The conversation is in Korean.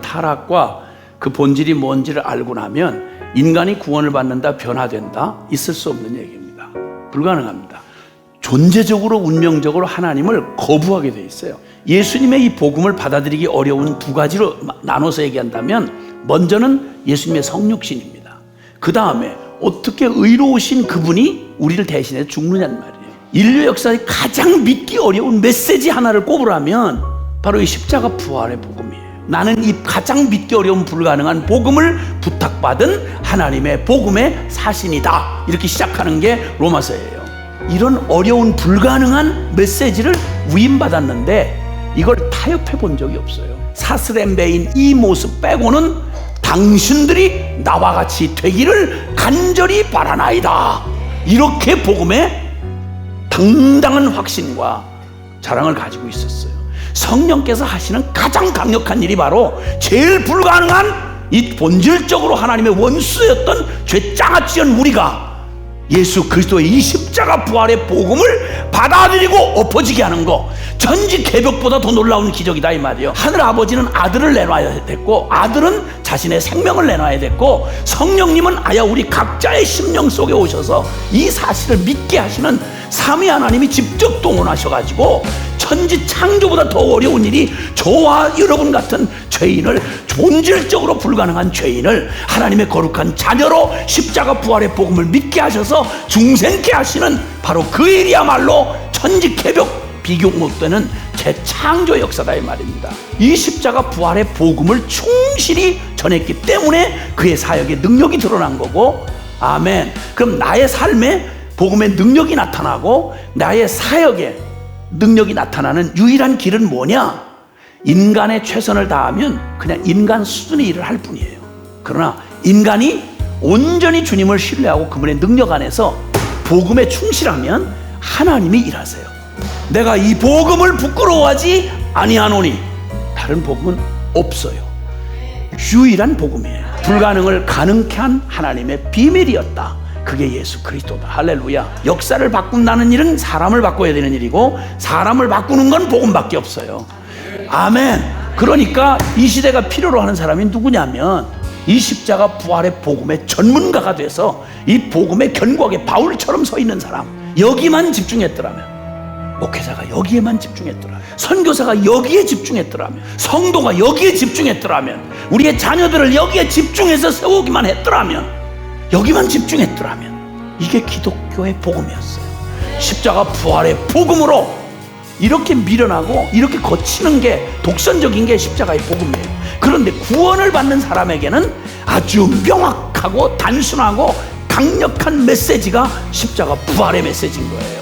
타락과 그 본질이 뭔지를 알고 나면 인간이 구원을 받는다, 변화된다, 있을 수 없는 얘기입니다. 불가능합니다. 존재적으로, 운명적으로 하나님을 거부하게 돼 있어요. 예수님의 이 복음을 받아들이기 어려운 두 가지로 나눠서 얘기한다면, 먼저는 예수님의 성육신입니다. 그 다음에 어떻게 의로우신 그분이 우리를 대신해 죽느냐는 말이에요. 인류 역사의 가장 믿기 어려운 메시지 하나를 꼽으라면 바로 이 십자가 부활의 복음이에요. 나는 이 가장 믿기 어려운 불가능한 복음을 부탁받은 하나님의 복음의 사신이다. 이렇게 시작하는 게 로마서예요. 이런 어려운 불가능한 메시지를 위임받았는데 이걸 타협해 본 적이 없어요. 사스렘배인 이 모습 빼고는 당신들이 나와 같이 되기를 간절히 바라나이다. 이렇게 복음에 당당한 확신과 자랑을 가지고 있었어요. 성령께서 하시는 가장 강력한 일이 바로 제일 불가능한 이 본질적으로 하나님의 원수였던 죄장아찌한 우리가 예수 그리스도의 이 십자가 부활의 복음을 받아들이고 엎어지게 하는 거. 전지 개벽보다 더 놀라운 기적이다 이 말이에요. 하늘 아버지는 아들을 내놔야 됐고 아들은 자신의 생명을 내놔야 됐고 성령님은 아야 우리 각자의 심령 속에 오셔서 이 사실을 믿게 하시는 삼위 하나님이 직접 동원하셔가지고 천지 창조보다 더 어려운 일이 저와 여러분 같은 죄인을 본질적으로 불가능한 죄인을 하나님의 거룩한 자녀로 십자가 부활의 복음을 믿게 하셔서 중생케 하시는 바로 그 일이야말로 천지 개벽 비교 못되는 재창조 역사다 이 말입니다. 이 십자가 부활의 복음을 충실히 전했기 때문에 그의 사역의 능력이 드러난 거고 아멘. 그럼 나의 삶에 복음의 능력이 나타나고 나의 사역에 능력이 나타나는 유일한 길은 뭐냐? 인간의 최선을 다하면 그냥 인간 수준의 일을 할 뿐이에요. 그러나 인간이 온전히 주님을 신뢰하고 그분의 능력 안에서 복음에 충실하면 하나님이 일하세요. 내가 이 복음을 부끄러워하지 아니하노니 다른 복음은 없어요. 유일한 복음이에요. 불가능을 가능케 한 하나님의 비밀이었다. 그게 예수 그리스도다. 할렐루야. 역사를 바꾼다는 일은 사람을 바꿔야 되는 일이고 사람을 바꾸는 건 복음밖에 없어요. 아멘. 그러니까 이 시대가 필요로 하는 사람이 누구냐면 이 십자가 부활의 복음의 전문가가 돼서 이 복음의 견고하게 바울처럼 서 있는 사람. 여기만 집중했더라면 목회자가 여기에만 집중했더라면 선교사가 여기에 집중했더라면 성도가 여기에 집중했더라면 우리의 자녀들을 여기에 집중해서 세우기만 했더라면 여기만 집중했더라면 이게 기독교의 복음이었어요. 십자가 부활의 복음으로 이렇게 미련하고 이렇게 거치는 게 독선적인 게 십자가의 복음이에요. 그런데 구원을 받는 사람에게는 아주 명확하고 단순하고 강력한 메시지가 십자가 부활의 메시지인 거예요.